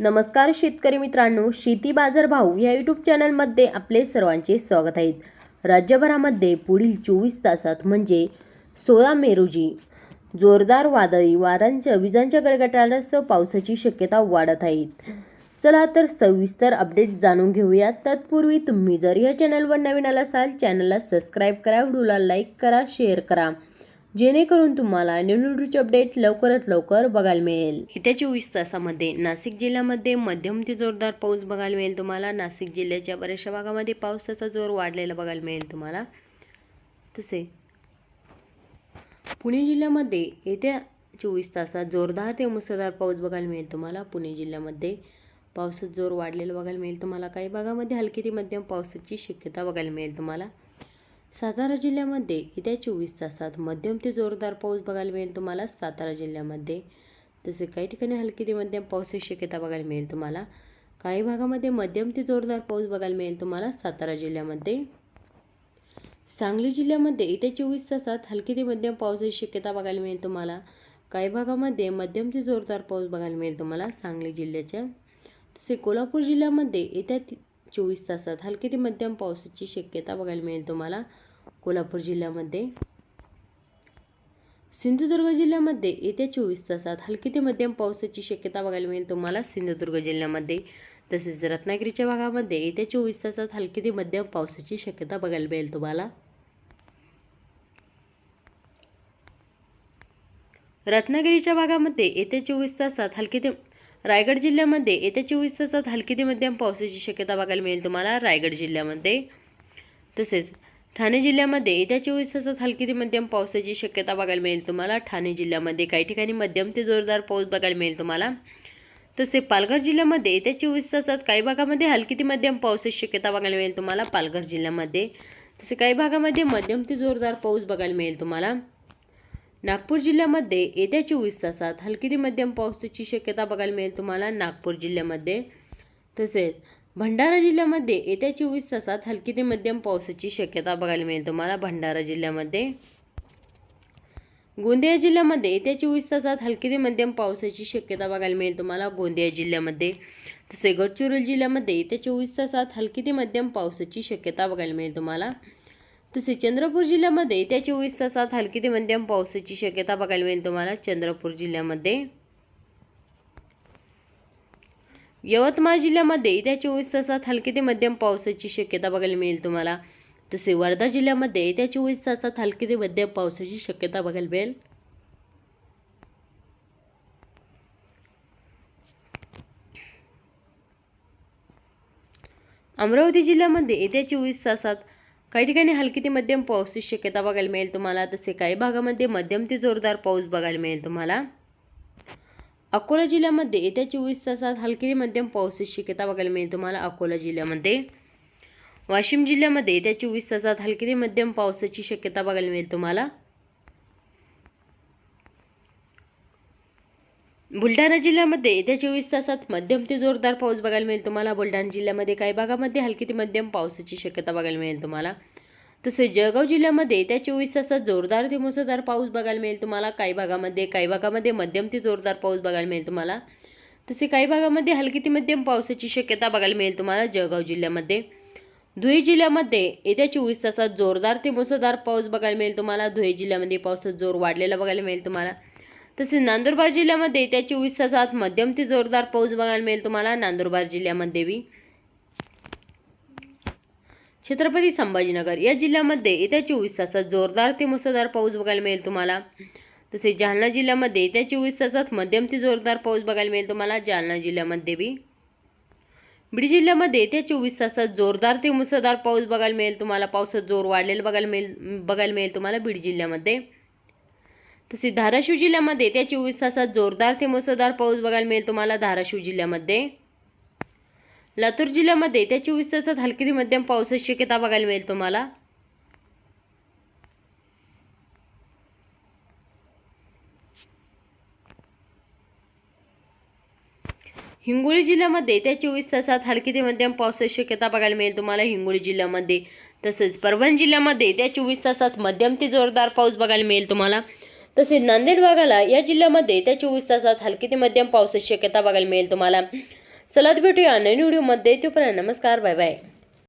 नमस्कार शेतकरी मित्रांनो शेती बाजार भाऊ या यूट्यूब चॅनलमध्ये आपले सर्वांचे स्वागत आहे. राज्यभरामध्ये पुढील चोवीस तासात म्हणजे सोळा मे रोजी जोरदार वादळी वाऱ्यांच्या विजांच्या गडगडाटासह पावसाची शक्यता वाढत आहे. चला तर सविस्तर अपडेट जाणून घेऊया तत्पूर्वी तुम्ही जर या चॅनलवर नवीन आला असाल चॅनलला सबस्क्राईब करा व्हिडिओला लाईक करा शेअर करा. जेणेकरून तुम्हाला न्यूनूडूचे अपडेट लवकरात लवकर बघायला मिळेल. येत्या चोवीस तासामध्ये नाशिक जिल्ह्यामध्ये मध्यम ते जोरदार पाऊस बघायला मिळेल तुम्हाला. नाशिक जिल्ह्याच्या बऱ्याचशा भागामध्ये पावसाचा जोर वाढलेला बघायला मिळेल तुम्हाला. तसे पुणे जिल्ह्यामध्ये येत्या चोवीस तासात जोरदार ते मुसळधार पाऊस बघायला मिळेल तुम्हाला. पुणे जिल्ह्यामध्ये पावसाचा जोर वाढलेला बघायला मिळेल तुम्हाला. काही भागामध्ये हलकी ते मध्यम पावसाची शक्यता बघायला मिळेल तुम्हाला. सातारा जिल्ह्यामध्ये येत्या चोवीस तासात मध्यम ते जोरदार पाऊस बघायला मिळेल तुम्हाला. सातारा जिल्ह्यामध्ये तसे काही ठिकाणी हलकी ते मध्यम पावसाची शक्यता बघायला मिळेल तुम्हाला. काही भागामध्ये मध्यम ते जोरदार पाऊस बघायला मिळेल तुम्हाला. सातारा जिल्ह्यामध्ये सांगली जिल्ह्यामध्ये येत्या चोवीस तासात हलकी ते मध्यम पावसाची शक्यता बघायला मिळेल तुम्हाला. काही भागामध्ये मध्यम ते जोरदार पाऊस बघायला मिळेल तुम्हाला. सांगली जिल्ह्याच्या तसे कोल्हापूर जिल्ह्यामध्ये येत्या चोवीस तासात. हलकी ते मध्यम पावसाची शक्यता बघायला मिळेल तुम्हाला कोल्हापूर जिल्ह्यामध्ये. सिंधुदुर्ग जिल्ह्यामध्ये येत्या चोवीस तासात हलकी ते मध्यम पावसाची शक्यता बघायला मिळेल तुम्हाला सिंधुदुर्ग जिल्ह्यामध्ये. तसेच रत्नागिरीच्या भागामध्ये येत्या चोवीस तासात हलकी ते मध्यम पावसाची शक्यता बघायला मिळेल तुम्हाला. रत्नागिरीच्या भागामध्ये येत्या चोवीस तासात हलकी ते रायगड जिल्ह्यामध्ये येत्या चोवीस तासात हलकी ते मध्यम पावसाची शक्यता बघायला मिळेल तुम्हाला. रायगड जिल्ह्यामध्ये तसेच ठाणे जिल्ह्यामध्ये येत्या चोवीस तासात हलकी ते मध्यम पावसाची शक्यता बघायला मिळेल तुम्हाला. ठाणे जिल्ह्यामध्ये काही ठिकाणी मध्यम ते जोरदार पाऊस बघायला मिळेल तुम्हाला. तसे पालघर जिल्ह्यामध्ये येत्या चोवीस तासात काही भागामध्ये हलकी ते मध्यम पावसाची शक्यता बघायला मिळेल तुम्हाला. पालघर जिल्ह्यामध्ये तसे काही भागामध्ये मध्यम ते जोरदार पाऊस बघायला मिळेल तुम्हाला. नागपूर जिल्ह्यामध्ये येत्या चोवीस तासात हलकी ते मध्यम पावसाची शक्यता बघायला मिळेल तुम्हाला नागपूर जिल्ह्यामध्ये. तसेच भंडारा जिल्ह्यामध्ये येत्या चोवीस तासात हलकी ते मध्यम पावसाची शक्यता बघायला मिळेल तुम्हाला भंडारा जिल्ह्यामध्ये. गोंदिया जिल्ह्यामध्ये येत्या चोवीस तासात हलकी ते मध्यम पावसाची शक्यता बघायला मिळेल तुम्हाला गोंदिया जिल्ह्यामध्ये. तसे गडचिरोली जिल्ह्यामध्ये येत्या चोवीस तासात हलकी ते मध्यम पावसाची शक्यता बघायला मिळेल तुम्हाला. तसे चंद्रपूर जिल्ह्यामध्ये त्या चोवीस तासात हलकी ते मध्यम पावसाची शक्यता बघायला मिळेल तुम्हाला. चंद्रपूर जिल्ह्यामध्ये यवतमाळ जिल्ह्यामध्ये येत्या चोवीस तासात हलकी ते मध्यम पावसाची शक्यता बघायला मिळेल तुम्हाला. तसे वर्धा जिल्ह्यामध्ये येत्या चोवीस तासात हलकी ते मध्यम पावसाची शक्यता बघायला मिळेल. अमरावती जिल्ह्यामध्ये येत्या चोवीस तासात काही ठिकाणी हलकी ते मध्यम पावसाची शक्यता बघायला मिळेल तुम्हाला. तसे काही भागामध्ये मध्यम ते जोरदार पाऊस बघायला मिळेल तुम्हाला. अकोला जिल्ह्यामध्ये येत्या चोवीस तासात हलकी ते मध्यम पावसाची शक्यता बघायला मिळेल तुम्हाला अकोला जिल्ह्यामध्ये. वाशिम जिल्ह्यामध्ये येत्या चोवीस तासात हलकी ते मध्यम पावसाची शक्यता बघायला मिळेल तुम्हाला. बुलढाणा जिल्ह्यामध्ये येत्या चोवीस तासात मध्यम ते जोरदार पाऊस बघायला मिळेल तुम्हाला. बुलढाणा जिल्ह्यामध्ये काही भागामध्ये हलकी ते मध्यम पावसाची शक्यता बघायला मिळेल तुम्हाला. तसेच जळगाव जिल्ह्यामध्ये येत्या चोवीस तासात जोरदार ते मुसळधार पाऊस बघायला मिळेल तुम्हाला. काही भागामध्ये काही भागामध्ये मध्यम ते जोरदार पाऊस बघायला मिळेल तुम्हाला. तसे काही भागामध्ये हलकी ते मध्यम पावसाची शक्यता बघायला मिळेल तुम्हाला जळगाव जिल्ह्यामध्ये. धुळे जिल्ह्यामध्ये येत्या चोवीस तासात जोरदार ते मुसळधार पाऊस बघायला मिळेल तुम्हाला. धुळे जिल्ह्यामध्ये पावसाचा जोर वाढलेला बघायला मिळेल तुम्हाला. तसेच नंदुरबार जिल्ह्यामध्ये येत्या चोवीस तासात मध्यम ते जोरदार पाऊस बघायला मिळेल तुम्हाला नंदुरबार जिल्ह्यामध्ये बी. छत्रपती संभाजीनगर या जिल्ह्यामध्ये येत्या चोवीस तासात जोरदार ते मुसळधार पाऊस बघायला मिळेल तुम्हाला. तसेच जालना जिल्ह्यामध्ये येत्या चोवीस तासात मध्यम ते जोरदार पाऊस बघायला मिळेल तुम्हाला जालना जिल्ह्यामध्ये बी. बीड जिल्ह्यामध्ये येत्या चोवीस तासात जोरदार ते मुसळधार पाऊस बघायला मिळेल तुम्हाला. पावसात जोर वाढलेला बघायला मिळेल बघायला मिळेल तुम्हाला बीड जिल्ह्यामध्ये. तसेच धाराशिव जिल्ह्यामध्ये येत्या चोवीस तासात जोरदार ते मुसळधार पाऊस बघायला मिळेल तुम्हाला धाराशिव जिल्ह्यामध्ये. लातूर जिल्ह्यामध्ये येत्या चोवीस तासात हलकी ते मध्यम पावसाची शक्यता बघायला मिळेल तुम्हाला. हिंगोली जिल्ह्यामध्ये येत्या चोवीस तासात हलकी ते मध्यम पावसाची शक्यता बघायला मिळेल तुम्हाला हिंगोली जिल्ह्यामध्ये. तसेच परभणी जिल्ह्यामध्ये येत्या चोवीस तासात मध्यम ते जोरदार पाऊस बघायला मिळेल तुम्हाला. तसेच नांदेड भागाला या जिल्ह्यामध्ये त्या चोवीस तासात हलकी ते मध्यम पावसाची शक्यता बघायला मिळेल तुम्हाला. चला भेटूया नवीन व्हिडिओमध्ये. तोपर्यंत नमस्कार बाय बाय.